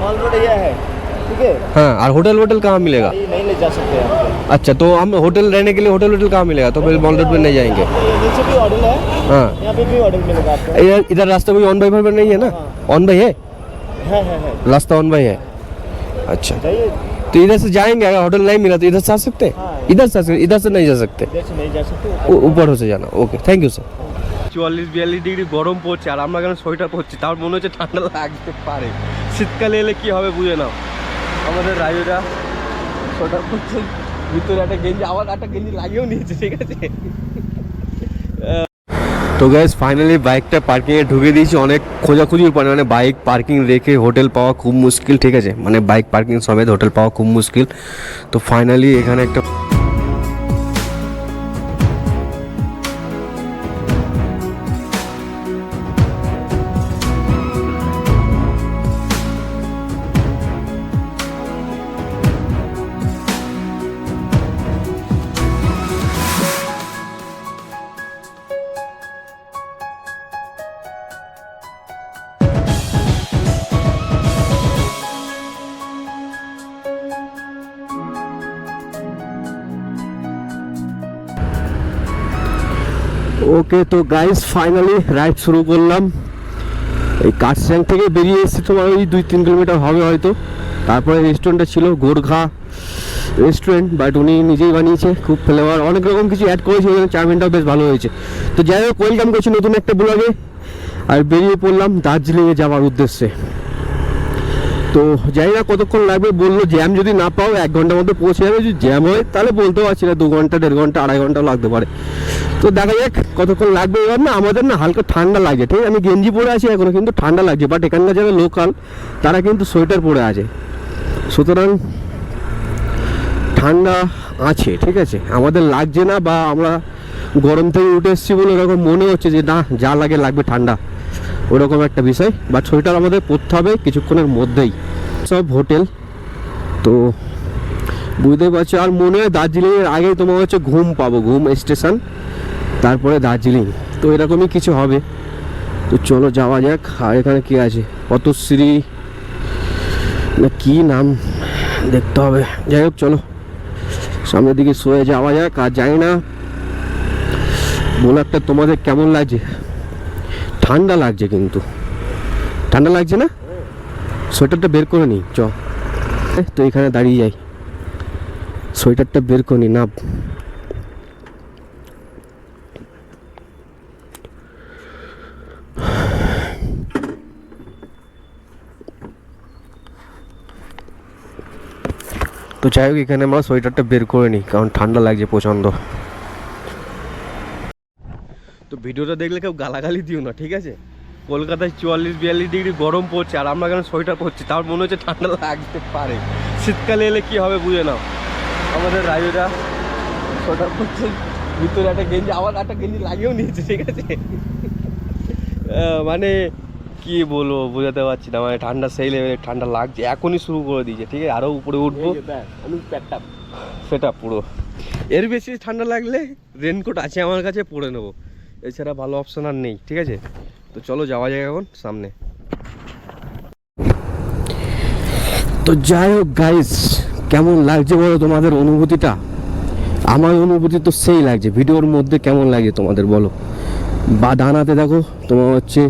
Mall road ये है ठीक है हाँ और होटल वोटल कहाँ मिलेगा ये नहीं ले जा सकते आप अच्छा तो हम होटल रहने के लिए होटल वोटल कहाँ मिलेगा तो फिर मॉल रोड पे नहीं जाएंगे ये नीचे भी होटल है हाँ यहाँ पे भी होटल मिलेगा आपको इधर इधर रास्ता कोई ऑन बाई पर नहीं है ना ऑन बाई है है है है रास्ता ऑन बाई है अच्छा जाइए तो इधर से जाएंगे अगर होटल नहीं मिला तो इधर से आ सकते हैं हाँ। इधर से आ सकते इधर से नहीं जा सकते इधर से नहीं जा सकते উ- উপর হচ্ছে জানা ওকে থ্যাংক ইউ স্যার চুয়াল্লিশ বিয়াল্লিশ ডিগ্রি গরম পড়ছে আর আমরা কেন সোয়েটার পরছি তার মনে হচ্ছে ঠান্ডা লাগতে পারে শীতকালে এলে কি হবে বুঝে নাও। আমাদের রাজুরা সোয়েটার পরছে ভিতরে একটা গেঞ্জি, আবার একটা গেঞ্জি লাগিয়েও নিয়েছে, ঠিক আছে? তো গ্যাস ফাইনালি বাইকটা পার্কিংয়ে ঢুকে দিয়েছি। অনেক খোঁজাখুঁজির পরে মানে বাইক পার্কিং রেখে হোটেল পাওয়া খুব মুশকিল, ঠিক আছে? মানে বাইক পার্কিং সমেত হোটেল পাওয়া খুব মুশকিল। তো ফাইনালি এখানে একটা ওকে তো গাইস ফাইনালি রাইড শুরু করলাম। এই কাঠস্যাং থেকে বেরিয়ে এসেছি তোমার ওই দুই তিন কিলোমিটার হবে হয়তো। তারপরে রেস্টুরেন্টটা ছিল গোর্খা রেস্টুরেন্ট বাট উনি নিজেই বানিয়েছে, খুব ফ্লেভার অনেক রকম কিছু অ্যাড করেছে ওখানে চাউমিনটাও বেশ ভালো হয়েছে। তো যাই হোক ওয়েলকাম করছি নতুন একটা ব্লগে আর বেরিয়ে পড়লাম দার্জিলিংয়ে যাওয়ার উদ্দেশ্যে। তো জানি না কতক্ষণ লাগবে, বলল জ্যাম যদি না পাও, এক ঘণ্টার মধ্যে পৌঁছে যাবে, যদি জ্যাম হয়, তাহলে বলতে পারছি না, দু ঘণ্টা, দেড় ঘণ্টা, আড়াই ঘন্টাও লাগতে পারে। তো দেখা যাক কতক্ষণ লাগবে, এবার না আমাদের না হালকা ঠান্ডা লাগছে, ঠিক আমি গেঞ্জি পরে আছি এখনও, কিন্তু ঠান্ডা লাগছে বাট এখানকার যারা লোকাল তারা কিন্তু সোয়েটার পরে আছে। সুতরাং ঠান্ডা আছে, ঠিক আছে? আমাদের লাগছে না বা আমরা গরম থেকে উঠে এসেছি বলে এরকম মনে হচ্ছে যে না, যা লাগে লাগবে ঠান্ডা। ওরকম একটা বিষয় বা সোয়েটার আমাদের পরতে হবে কিছুক্ষণের মধ্যেই। সব হোটেল। তো বুঝতে পারছ, আর মনে হয় দার্জিলিংয়ের আগেই তোমার হচ্ছে ঘুম পাবো, ঘুম স্টেশন, তারপরে দার্জিলিং। তো এরকমই কিছু হবে। তো চলো যাওয়া যাক, আর এখানে কি আছে? পতশ্রী না কি নাম দেখতে হবে। যাই হোক, চলো। সামনের দিকে শুয়ে যাওয়া যাক, আর জানি না বলে একটা তোমাদের কেমন লাগছে। ঠান্ডা লাগছে কিন্তু। ঠান্ডা লাগছে না? সোয়েটারটা বের করে নিই চ। তো এখানে দাঁড়িয়ে যাই। সোয়েটারটা বের করে নি, না। তো যাই হোক, এখানে আমরা সোয়েটারটা বের করে নিই কারণ ঠান্ডা লাগছে প্রচণ্ড। ভিডিওটা দেখলে কেউ গালাগালি দিও না ঠিক আছে? কলকাতায় চুয়াল্লিশ বিয়াল্লিশ ডিগ্রি গরম পড়ছে আর আমরা কেন সোয়েটার পরছি? তার মনে হচ্ছে ঠান্ডা লাগতে পারে। শীতকালে এলে কি হবে বুঝে নাও। আমাদের রাজুরা সোয়েটার পরছে ভিতরে একটা গেঞ্জি আবার একটা গেঞ্জি লাগিয়েও নিয়েছে ঠিক আছে? মানে কি বলব বোঝাতে পারছি না মানে ঠান্ডা সেই লেভেলে ঠান্ডা লাগছে এখনই শুরু করে দিয়েছে ঠিক আছে? আরও উপরে উঠবো। আমি সেটা পুরো। এর বেশি ঠান্ডা লাগলে রেনকোট আছে আমার কাছে পরে নেব। এছাড়া ভালো অপশন আর নেই, ঠিক আছে? তো চলো যাওয়া যায় এখন সামনে। তো যাই হোক গাইস কেমন লাগছে বলো তোমাদের অনুভূতিটা? আমার অনুভূতি তো সেই লাগছে, ভিডিওর মধ্যে কেমন লাগছে তোমাদের বলো? বা ডানাতে দেখো, তোমার হচ্ছে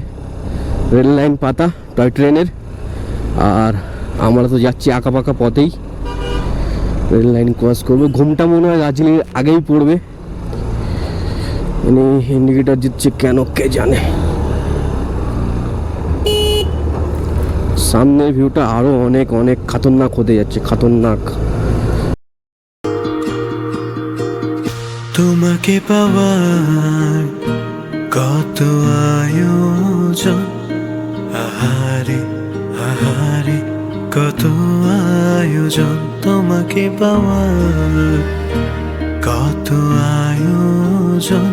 রেল লাইন পাতা টয় ট্রেনের। আর আমরা তো যাচ্ছি আঁকা পাকা পথেই। রেল লাইন ক্রস করবে। ঘুমটা মনে হয় দার্জিলিং আগেই পড়বে। মানে ইন্ডিকেটার দিচ্ছে কেন কে জানে? সামনের ভিউটা আরও অনেক অনেক খাতরনাক হতে যাচ্ছে, খাতরনাক। তোমাকে পাওয়ার কত আয়োজন? আহারে আহারে, কত আয়োজন? তোমাকে পাওয়ার কত আয়োজন?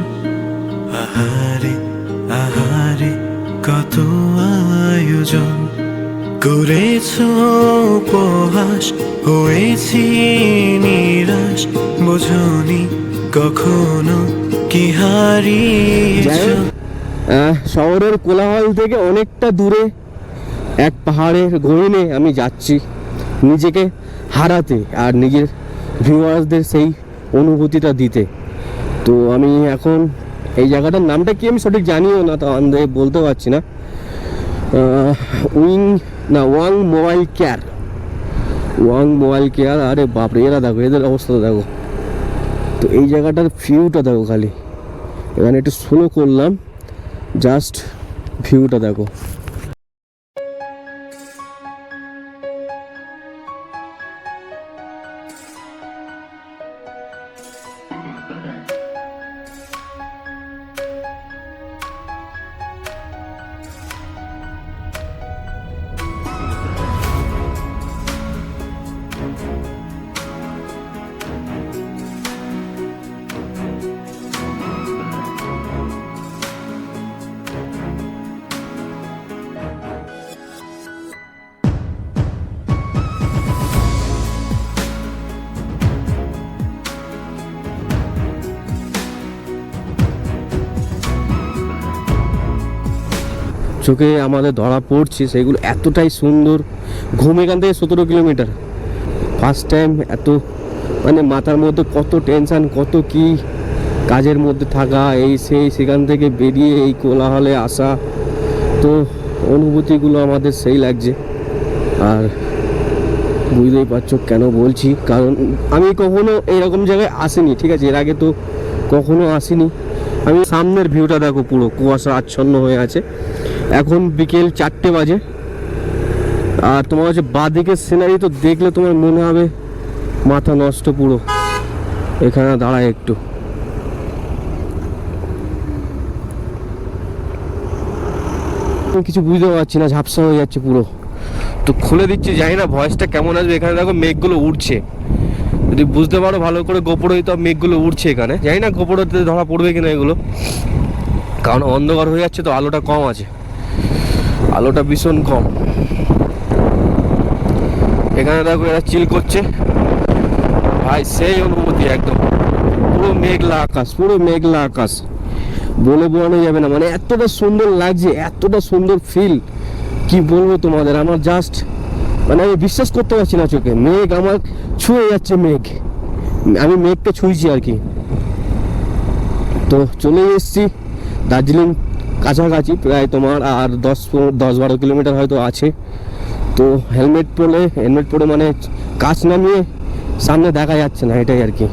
আহারে আহারে, কত আয়োজন। করেছ উপহাস, হয়েছি নিরাশ। বোঝনি কখনো কি হারিয়েছ? শহরের কোলাহল থেকে অনেকটা দূরে এক পাহাড়ের গহিনে আমি যাচ্ছি। নিজেকে হারাতে আর নিজের ভিউয়ার্সদের সেই অনুভূতিটা দিতে। তো আমি এখন এই জায়গাটার নামটা কি আমি সঠিক জানিও না, তো আন্দাজে বলতে পারছি না। উইং, না, Wang mobile care. Wang mobile care, আরে বাপরে, এরা দেখো, এদের অবস্থা দেখো। তো এই জায়গাটার ভিউটা দেখো খালি। এখানে একটু শুনো করলাম জাস্ট ভিউটা দেখো। চোখে আমাদের ধরা পড়ছে, সেগুলো এতটাই সুন্দর। ঘুম এখান থেকে সতেরো কিলোমিটার। ফার্স্ট টাইম এত মানে মাথার মধ্যে কত টেনশান কত কি কাজের মধ্যে থাকা, এই সেই, সেখান থেকে বেরিয়ে এই কোলাহলে আসা। তো অনুভূতিগুলো আমাদের সেই লাগছে। আর বুঝতেই পারছ কেন বলছি? কারণ আমি কখনো এরকম জায়গায় আসিনি, ঠিক আছে? এর আগে তো কখনো আসিনি। আমি সামনের ভিউটা দেখো পুরো, কুয়াশা আচ্ছন্ন হয়ে আছে। এখন বিকেল চারটে বাজে। আর তোমার হচ্ছে বাঁদিকের সিনারি তো দেখলে তোমার মনে হবে মাথা নষ্ট পুরো। এখানে দাঁড়ায় একটু। কিছু বুঝতে পারছি না, ঝাপসা হয়ে যাচ্ছে পুরো। তো খুলে দিচ্ছি, জানি না ভয়েসটা কেমন আসবে। এখানে দেখো মেঘগুলো উঠছে যদি বুঝতে পারো ভালো করে গোপড়ই তো মেঘগুলো উঠছে এখানে। জানি না গোপড়তে ধরা পড়বে কিনা এগুলো। কারণ অন্ধকার হয়ে যাচ্ছে তো আলোটা কম আছে। আলোটা ভীষণ কম। এখানে দেখো এরা চিল করছে। ভাই, সেই অনুভূতি একদম। পুরো মেঘলা আকাশ, পুরো মেঘলা আকাশ। বলে বোঝানো যাবে না। মানে এতটা সুন্দর লাগছে, এতটা সুন্দর ফিল কি বলব তোমাদের? আমার জাস্ট মানে আমি বিশ্বাস করতে পারছি না চোখে। মেঘ আমার ছুঁয়ে যাচ্ছে, মেঘ। আমি মেঘকে ছুঁয়েছি আর কি। তো চলে এসেছি দার্জিলিং কাছাকাছি প্রায় তোমার আর দশ দশ বারো কিলোমিটার হয়তো আছে। তো হেলমেট পরে হেলমেট পরে মানে কাছ নামিয়ে সামনে দেখা যাচ্ছে না এটাই আর কি।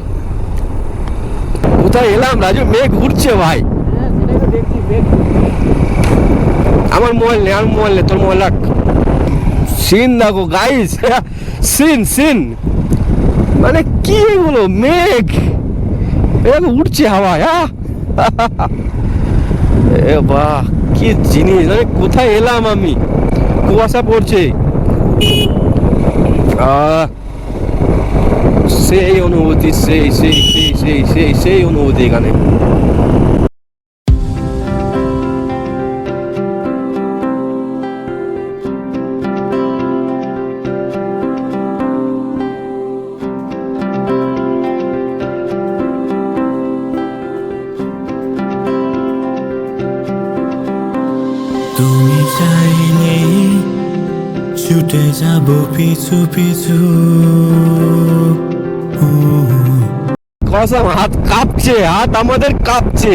কোথায় এলাম রাজু? মেঘ উঠছে ভাই। আমার মোবাইল নেই আমার মোবাইল নেই তোর মোবাইল রাখ। সিন দেখো গাইস সিন সিন। মানে কি বলো মেঘ। এরকম উঠছে হাওয়ায় হ্যাঁ এ বাহ, কি জিনিস মানে কোথায় এলাম আমি? কুয়াশা পড়ছে। সেই অনুভূতি, সেই সেই সেই সেই সেই সেই অনুভূতি এখানে। ছুটে যাব পিছু পিছু কসম হাত কাঁপছে হাত আমাদের কাঁপছে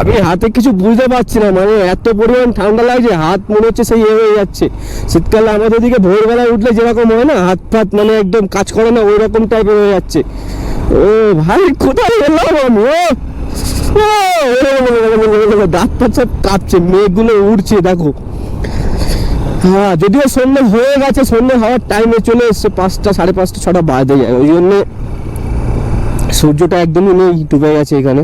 আমি হাতে কিছু বুঝতে পারছি না মানে এত পরিমাণ ঠান্ডা লাগছে হাত মনে হচ্ছে সেই এ হয়ে যাচ্ছে শীতকালে আমাদের দিকে ভোরবেলায় উঠলে যেরকম হয় না হাত ফাত মানে একদম কাজ করে না ওই রকম টাইপের হয়ে যাচ্ছে ও ভাই কোথায় এলাম আমি ও দাঁত ফাত সব কাঁপছে মেঘগুলো উড়ছে দেখো হ্যাঁ যদিও সন্ধ্যে হয়ে গেছে সন্ধ্যে হওয়ার টাইমে চলে এসছে পাঁচটা, সাড়ে পাঁচটা, ছটা বাজে যায়। ওই জন্যে সূর্যটা একদমই নেই, ডুবে গেছে এখানে।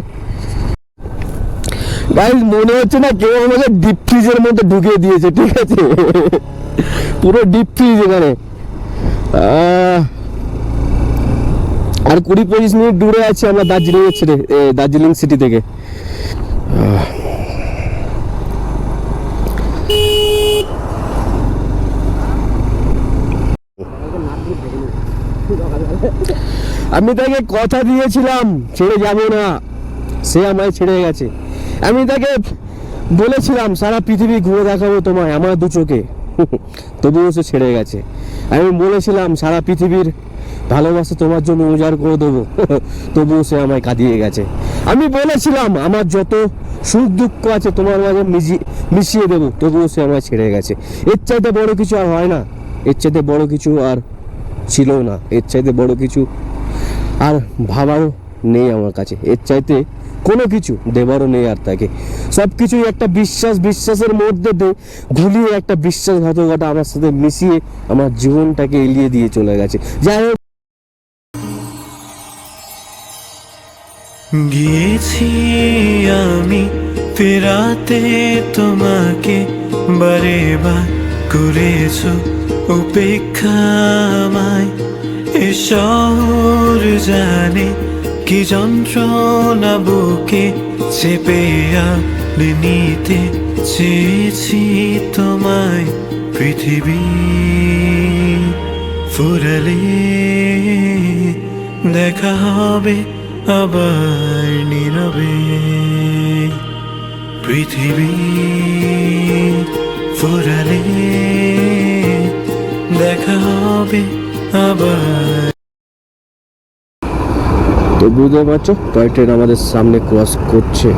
গাইস মনে হচ্ছে না কেউ আমাকে ডিপ ফ্রিজের মধ্যে ঢুকিয়ে দিয়েছে, ঠিক আছে? পুরো ডিপ ফ্রিজ এখানে। আর কুড়ি পঁচিশ মিনিট দূরে আছি আমরা দার্জিলিং ছেড়ে দার্জিলিং সিটি থেকে। আমি তাকে কথা দিয়েছিলাম, ছেড়ে যাব না। সে আমায় ছেড়ে গেছে। আমি তাকে বলেছিলাম, সারা পৃথিবী ঘুরে দেখাবো তোমায়, আমার দু চোখে। তবুও সে ছেড়ে গেছে। আমি বলেছিলাম, সারা পৃথিবীর ভালোবাসা তোমার জন্য উজাড় করে দেবো। তবুও সে আমায় কাঁদিয়ে গেছে। আমি বলেছিলাম, আমার যত সুখ দুঃখ আছে তোমার মাঝে মিশিয়ে মিশিয়ে দেবো। তবুও সে আমায় ছেড়ে গেছে। এর চাইতে বড় কিছু আর হয় না। এর চাইতে বড় কিছু আর ছিল না। এর চাইতে বড় কিছু আর ভাবারও নেই আমার কাছে। এর চাইতে কোনো কিছু দেবারও নেই আর তাকে। সব কিছুই একটা বিশ্বাস, বিশ্বাসের মধ্যে দিয়ে ঘুলিয়ে একটা বিশ্বাসঘাতকতা আমার সাথে মিশিয়ে আমার জীবনটাকে এলিয়ে দিয়ে চলে গেছে। যাই হোক। গিয়েছি আমি ফেরাতে তোমাকে বারে বার করেছ। উপেক্ষা আমায় এ শহর জানে কি যন্ত্রণা বুকে চেপে আলে নিতে চেয়েছি তোমায় পৃথিবী। ফুরালে দেখা হবে আবার নীরবে। পৃথিবী ফুরালে দেখা হবে আবার। তো বুঝতে পারছ, টয় ট্রেন আমাদের সামনে ক্রস করছে।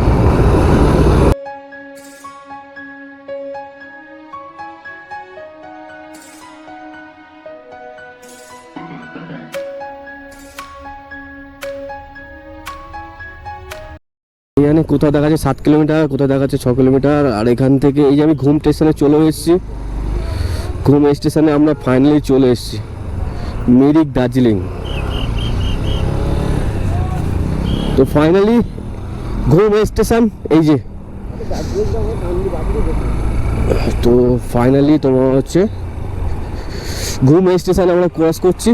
এখানে কোথাও দেখা যাচ্ছে সাত কিলোমিটার, কোথাও দেখা যাচ্ছে ছ কিলোমিটার, আর এখান থেকে এই যে আমি ঘুম স্টেশনে চলে এসেছি। ঘুম স্টেশনে আমরা ফাইনালি চলে এসেছি। মিরিক, দার্জিলিং। তো ফাইনালি ঘুম স্টেশন, এই যে। তো ফাইনালি তোমার হচ্ছে ঘুম স্টেশন আমরা ক্রস করছি।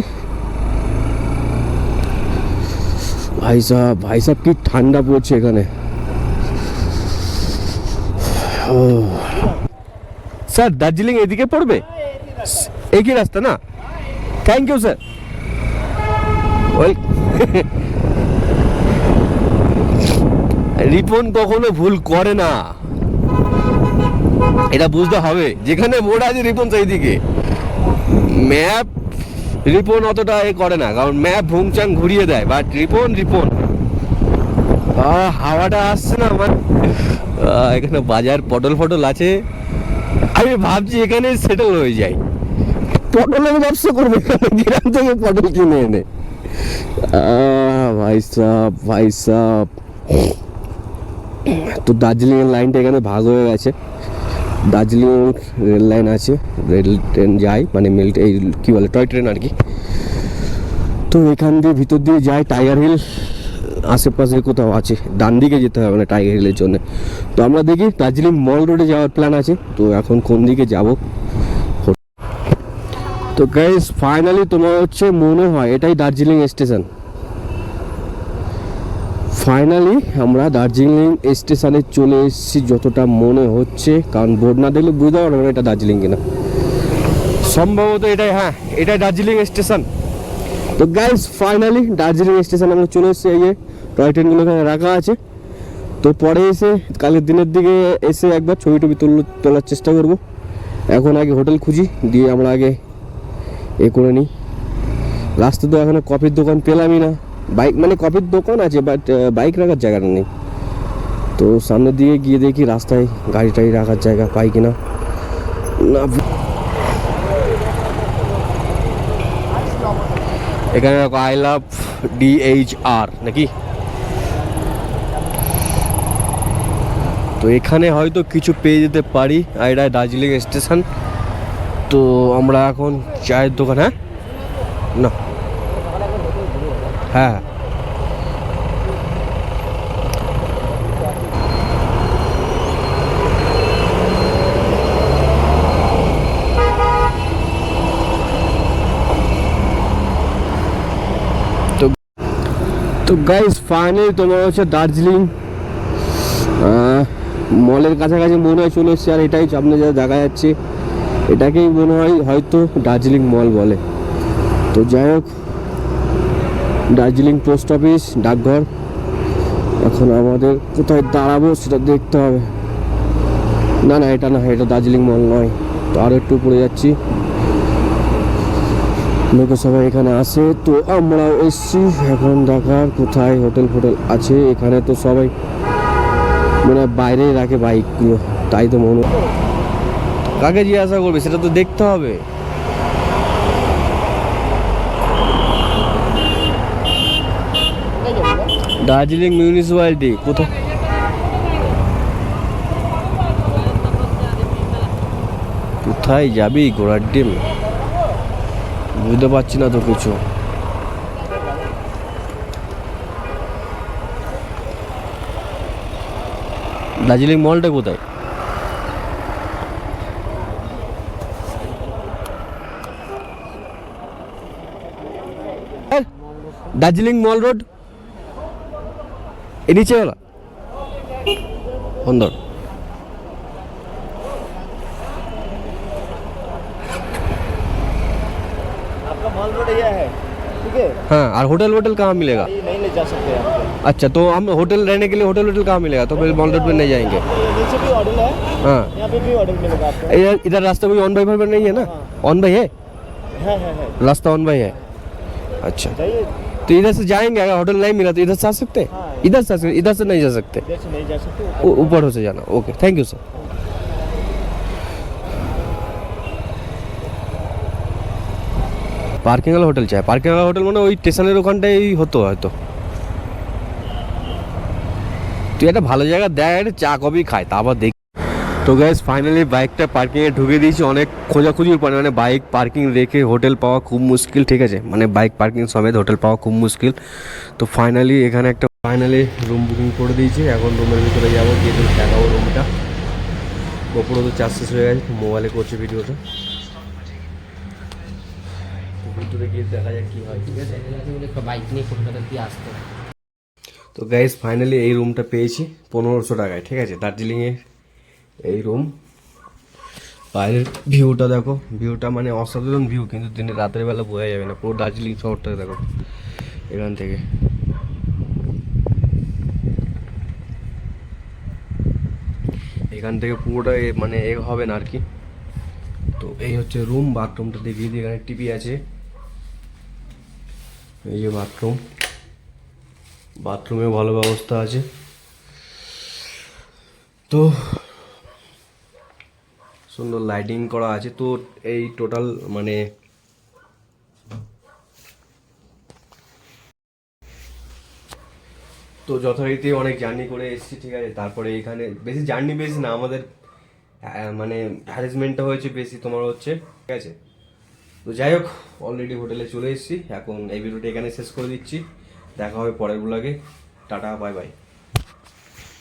ভাই সাহেব ভাই সাহেব কি ঠান্ডা পড়ছে এখানে। স্যার, দার্জিলিং এদিকে পড়বে? একই রাস্তা না? থ্যাংক ইউ স্যার ওই রিপন কখনো ভুল করে না। এটা বুঝতে হবে। যেখানে বোর্ড আছে রিপন সেই দিকে ম্যাপ রিপন অতটা এ করে না, কারণ ম্যাপ ভুংচাং ঘুরিয়ে দেয় বাট রিপন রিপন। হাওয়াটা আসছে না আমার। এখানে বাজার পটল ফটল আছে। আমি ভাবছি এখানে সেটেল হয়ে যাই পটলের ব্যবসা করবে? গ্রাম থেকে পটল কিনে এনে। ভাই সাহ ভাই সাহ তো দার্জিলিং এর লাইনটা এখানে ভাগ হয়ে গেছে। দার্জিলিং রেল লাইন আছে, রেল ট্রেন যায় মানে মেল এই কী বলে টয় ট্রেন আর কি। তো এখান দিয়ে ভিতর দিয়ে যায় টাইগার হিল আশেপাশে কোথাও আছে। ডান দিকে যেতে হবে না টাইগার হিলের জন্য। তো আমরা দেখি, দার্জিলিং মল রোডে যাওয়ার প্ল্যান আছে। তো এখন কোন দিকে যাব? তো গাইস ফাইনালি তোমার হচ্ছে মনে হয়, এটাই দার্জিলিং স্টেশন ফাইনালি আমরা দার্জিলিং স্টেশনে চলে এসেছি যতটা মনে হচ্ছে, কারণ বোর্ড না দেখলে বুঝতে পারব না এটা দার্জিলিং কিনা। সম্ভবত এটাই হ্যাঁ এটাই দার্জিলিং স্টেশন তো গাইস ফাইনালি দার্জিলিং স্টেশন আমরা চলে এসেছি, এই যে টয় ট্রেনগুলো এখানে রাখা আছে। তো পরে এসে কালের দিনের দিকে এসে একবার ছবি টবি তুল তোলার চেষ্টা করব। এখন আগে হোটেল খুঁজি, দিয়ে আমরা আগে এ করে নিই। রাস্তা তো এখনও কফির দোকান পেলামই না। বাইক মানে কফির দোকান আছে বাট বাইক রাখার জায়গাটা নেই। তো সামনের দিকে গিয়ে দেখি রাস্তায় গাড়ি টাড়ি রাখার জায়গা পাই কিনা। না এখানে আই লাভ ডিএইচ আর নাকি? তো এখানে হয়তো কিছু পেয়ে যেতে পারি আর দার্জিলিং স্টেশন। তো আমরা এখন চায়ের দোকান হ্যাঁ? না। হ্যাঁ। তো গাইস ফাইনালি তোমার হচ্ছে দার্জিলিং মলের কাছাকাছি মনে হয় চলে এসছে, আর এটাই সামনে যা দেখা যাচ্ছে। এটাকেই মনে হয় হয়তো দার্জিলিং মল বলে। তো যাই হোক, দার্জিলিং পোস্ট অফিস, ডাকঘর। এখন আমাদের কোথায় দাঁড়াবো সেটা দেখতে হবে। না না, এটা না, এটা দার্জিলিং মল নয়। তো আরও একটু উপরে যাচ্ছি। লোকে সবাই এখানে আসে তো আমরাও এসছি। এখন দেখার কোথায় হোটেল ফোটেল আছে, এখানে তো সবাই মানে বাইরেই রাখে বাইকগুলো, তাই তো মনে কাকে জিজ্ঞাসা করবে? সেটা তো দেখতে হবে। দার্জিলিং মিউনিসিপ্যালিটি, কোথায়? কোথায় যাবি ঘোড়ার ডিম? বুঝতে পারছি না তো কিছু। দার্জিলিং মলটা কোথায়? दार्जिलिंग मॉल रोड नीचे वाला अंदर आपका मॉल रोड यह है हाँ? और होटल वोटल कहाँ मिलेगा? नहीं नहीं जा सकते अच्छा तो हम होटल रहने के लिए होटल वोटल कहाँ मिलेगा? तो फिर मॉल रोड में नहीं जाएँगे। नीचे भी होटल है हाँ। यहाँ पे भी होटल मिलेगा आपको। इधर इधर रास्ता कोई ऑन बाई पर नहीं है ना? हाँ। ऑन बाई है? है, है, है। रास्ता ऑन बाई है। अच्छा। तो इधर से जाएंगे अगर होटल नहीं मिला तो इधर से आ सकते हैं हाँ। इधर से आ सकते इधर से नहीं जा सकते इधर से नहीं जा सकते ऊ- ऊपर से जाना okay thank you sir parking ওয়ালা হোটেল চাই পার্কিং ওয়ালা হোটেল মানে ওই স্টেশনের ওখানটাই হতো হয়তো তুই একটা ভালো জায়গা দেখ একটা চা কফি খায় তা আবার দেখ তো গ্যাস ফাইনালি বাইকটা পার্কিংয়ে ঢুকে দিয়েছি। অনেক খোঁজাখুঁজির পরে মানে বাইক পার্কিং রেখে হোটেল পাওয়া খুব মুশকিল ঠিক আছে? মানে বাইক পার্কিং সমেত হোটেল পাওয়া খুব মুশকিল। তো ফাইনালি এখানে একটা ফাইনালি রুম বুকিং করে দিয়েছি। এখন রুমের ভিতরে যাব গিয়ে দেখাবো রুমটা ওপরে তো চার্জ শেষ হয়ে গেছে মোবাইলে করছে ভিডিওটা তো ভিতরে গিয়ে দেখা যাক কী হয় ঠিক আছে? বাইক নিয়ে কলকাতা দিয়ে আসতে তো গাইজ ফাইনালি এই রুমটা পেয়েছি পনেরোশো টাকায় ঠিক আছে? দার্জিলিংয়ে এই রুম বাইরের ভিউটা দেখো। ভিউটা মানে অসাধারণ ভিউ কিন্তু দিনে রাতের বেলা বোঝা যাবে না। পুরো দার্জিলিং শহরটা দেখো। এখান থেকে। এখান থেকে পুরোটা মানে এ হবে না আর কি। তো এই হচ্ছে রুম বাথরুমটা দেখিয়ে দিই। এখানে টিভি আছে। এই যে বাথরুম বাথরুমে ভালো ব্যবস্থা আছে। তো সুন্দর লাইটিং করা আছে। তো এই টোটাল মানে তো যথারীতি অনেক জার্নি করে এসেছি, ঠিক আছে? তারপরে এখানে বেশি জার্নি বেশি না, আমাদের মানে হ্যারাসমেন্টটা হয়েছে বেশি, তোমার হচ্ছে, ঠিক আছে? তো যাই হোক অলরেডি হোটেলে চলে এসেছি। এখন এই ভিডিওটা এখানে শেষ করে দিচ্ছি। দেখা হবে পরের ব্লগে টাটা বাই বাই